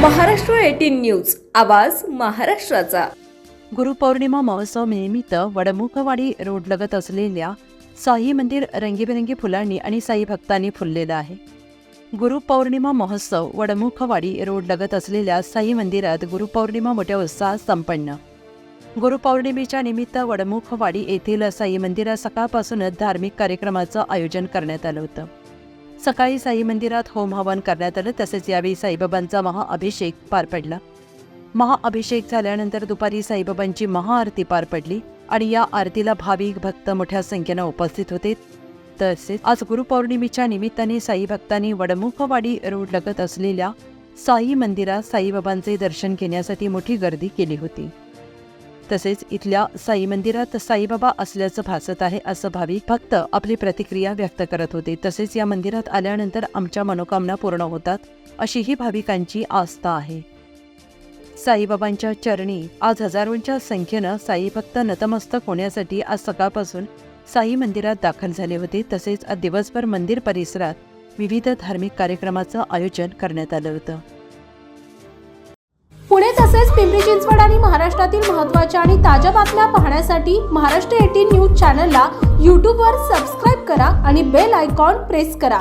Maharashtra eighteen news. आवाज महाराष्ट्राचा. गुरुपौर्णिमा महोत्सव निमित्त वडमुखवाडी रोडलगत असलेल्या साई मंदिर रंगीबेरंगी फुलांनी आणि साई भक्तांनी फुललेलं आहे. गुरुपौर्णिमा महोत्सव वडमुखवाडी रोडलगत असलेल्या साई मंदिरात गुरुपौर्णिमा मोठ्या उत्साहात संपन्न. गुरुपौर्णिमेच्या निमित्त वडमुखवाडी येथील साई मंदिरात सकाळपासूनच धार्मिक कार्यक्रमाचं आयोजन करण्यात आलं होतं. सकाळी साई मंदिरात होम हवन करण्यात आलं तसेच यावेळी साईबाबांचा महाअभिषेक पार पडला. महाअभिषेक झाल्यानंतर दुपारी साईबाबांची महाआरती पार पडली आणि या आरतीला भाविक भक्त मोठ्या संख्येनं उपस्थित होते. तसेच आज गुरुपौर्णिमेच्या निमित्ताने साई भक्तांनी वडमुखवाडी रोड लगत असलेल्या साई मंदिरात साईबाबांचे दर्शन घेण्यासाठी मोठी गर्दी केली होती. तसेच इथल्या साई मंदिरात साईबाबा असल्याचं भासत आहे असं भाविक भक्त आपली प्रतिक्रिया व्यक्त करत होते. तसेच या मंदिरात आल्यानंतर आमच्या मनोकामना पूर्ण होतात अशी ही भाविकांची आस्था आहे. साईबाबांच्या चरणी आज हजारोंच्या संख्येनं साई भक्त नतमस्तक होण्यासाठी आज सकाळपासून साई मंदिरात दाखल झाले होते. तसेच आज दिवसभर मंदिर परिसरात विविध धार्मिक कार्यक्रमाचं आयोजन करण्यात आलं होतं. पुणे तसेच पिंपरी चिंचवड आणि महाराष्ट्रातील महत्त्वाच्या आणि ताज्या बातम्या पाहण्यासाठी महाराष्ट्र एटीन न्यूज चॅनलला यूट्यूबवर सबस्क्राईब करा आणि बेल आयकॉन प्रेस करा.